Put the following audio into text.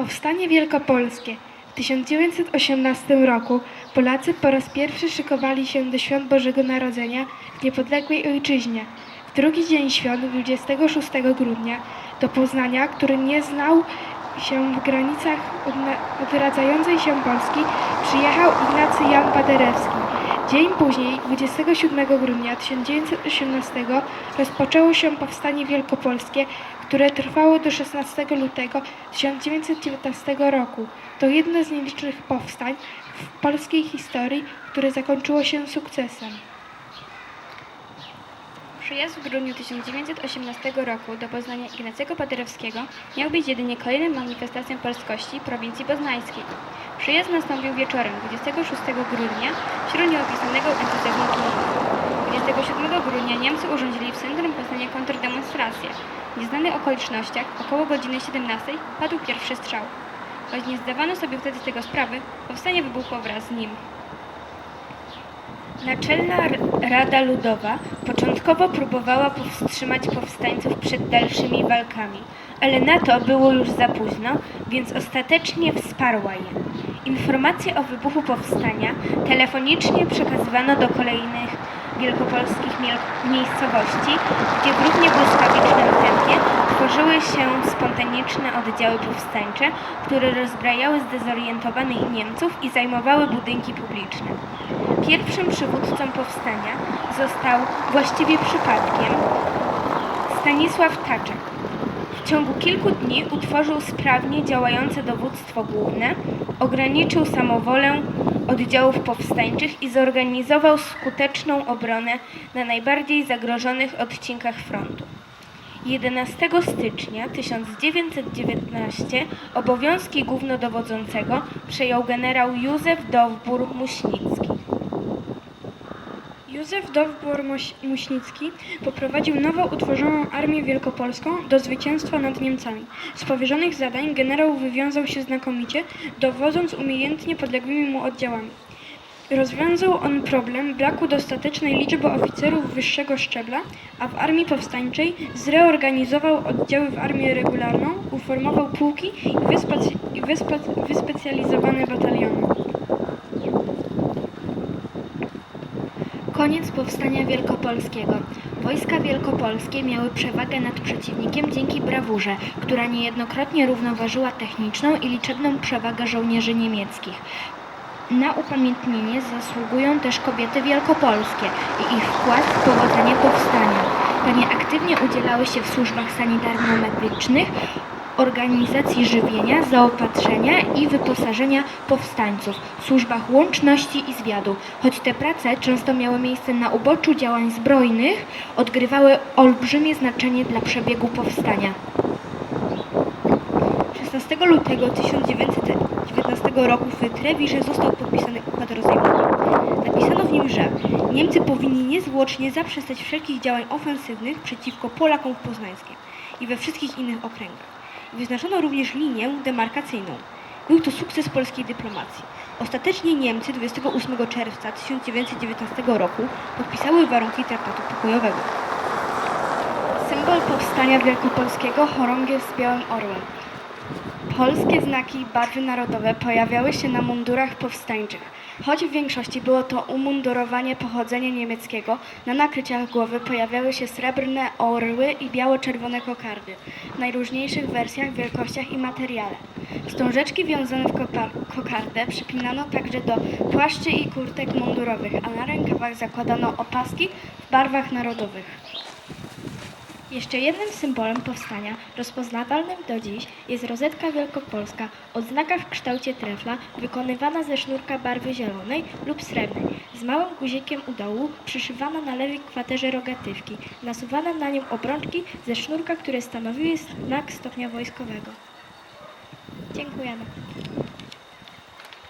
Powstanie Wielkopolskie. W 1918 roku Polacy po raz pierwszy szykowali się do świąt Bożego Narodzenia w niepodległej ojczyźnie. W drugi dzień świąt, 26 grudnia, do Poznania, który nie znał się w granicach odradzającej się Polski, przyjechał Ignacy Jan Paderewski. Dzień później, 27 grudnia 1918, rozpoczęło się Powstanie Wielkopolskie, które trwało do 16 lutego 1919 roku. To jedno z nielicznych powstań w polskiej historii, które zakończyło się sukcesem. Przyjazd w grudniu 1918 roku do Poznania Ignacego Paderewskiego miał być jedynie kolejną manifestacją polskości prowincji poznańskiej. Przyjazd nastąpił wieczorem 26 grudnia wśród nieopisanego entuzjazmu tłumu. 27 grudnia Niemcy urządzili w centrum Poznania kontrdemonstrację. W nieznanych okolicznościach około godziny 17 padł pierwszy strzał. Choć nie zdawano sobie wtedy z tego sprawy, powstanie wybuchło wraz z nim. Naczelna Rada Ludowa początkowo próbowała powstrzymać powstańców przed dalszymi walkami, ale na to było już za późno, więc ostatecznie wsparła je. Informacje o wybuchu powstania telefonicznie przekazywano do kolejnych wielkopolskich miejscowości, gdzie w równie błyskawicznym tempie tworzyły się spontaniczne oddziały powstańcze, które rozbrajały zdezorientowanych Niemców i zajmowały budynki publiczne. Pierwszym przywódcą powstania został właściwie przypadkiem Stanisław Taczek. W ciągu kilku dni utworzył sprawnie działające dowództwo główne, ograniczył samowolę oddziałów powstańczych i zorganizował skuteczną obronę na najbardziej zagrożonych odcinkach frontu. 11 stycznia 1919 obowiązki głównodowodzącego przejął generał Józef Dowbor-Muśnicki. Józef Dowbor-Muśnicki poprowadził nowo utworzoną Armię Wielkopolską do zwycięstwa nad Niemcami. Z powierzonych zadań generał wywiązał się znakomicie, dowodząc umiejętnie podległymi mu oddziałami. Rozwiązał on problem braku dostatecznej liczby oficerów wyższego szczebla, a w armii powstańczej zreorganizował oddziały w armię regularną, uformował pułki i, wyspac- wyspecjalizowane bataliony. Koniec powstania wielkopolskiego. Wojska wielkopolskie miały przewagę nad przeciwnikiem dzięki brawurze, która niejednokrotnie równoważyła techniczną i liczebną przewagę żołnierzy niemieckich. Na upamiętnienie zasługują też kobiety wielkopolskie i ich wkład w powodzenie powstania. Panie aktywnie udzielały się w służbach sanitarno-medycznych, organizacji żywienia, zaopatrzenia i wyposażenia powstańców, służbach łączności i zwiadu. Choć te prace często miały miejsce na uboczu działań zbrojnych, odgrywały olbrzymie znaczenie dla przebiegu powstania. 16 lutego 1919 roku w Trewirze został podpisany układ rozejmowy. Napisano w nim, że Niemcy powinni niezwłocznie zaprzestać wszelkich działań ofensywnych przeciwko Polakom w Poznańskiem i we wszystkich innych okręgach. Wyznaczono również linię demarkacyjną. Był to sukces polskiej dyplomacji. Ostatecznie Niemcy 28 czerwca 1919 roku podpisały warunki traktatu pokojowego. Symbol powstania wielkopolskiego chorągiew z białym orłem. Polskie znaki i barwy narodowe pojawiały się na mundurach powstańczych. Choć w większości było to umundurowanie pochodzenia niemieckiego, na nakryciach głowy pojawiały się srebrne orły i biało-czerwone kokardy w najróżniejszych wersjach, wielkościach i materiale. Wstążeczki wiązane w kokardę przypinano także do płaszczy i kurtek mundurowych, a na rękawach zakładano opaski w barwach narodowych. Jeszcze jednym symbolem powstania, rozpoznawalnym do dziś, jest rozetka wielkopolska, odznaka w kształcie trefla, wykonywana ze sznurka barwy zielonej lub srebrnej, z małym guzikiem u dołu, przyszywana na lewej kwaterze rogatywki, nasuwane na nią obrączki ze sznurka, które stanowiły znak stopnia wojskowego. Dziękujemy.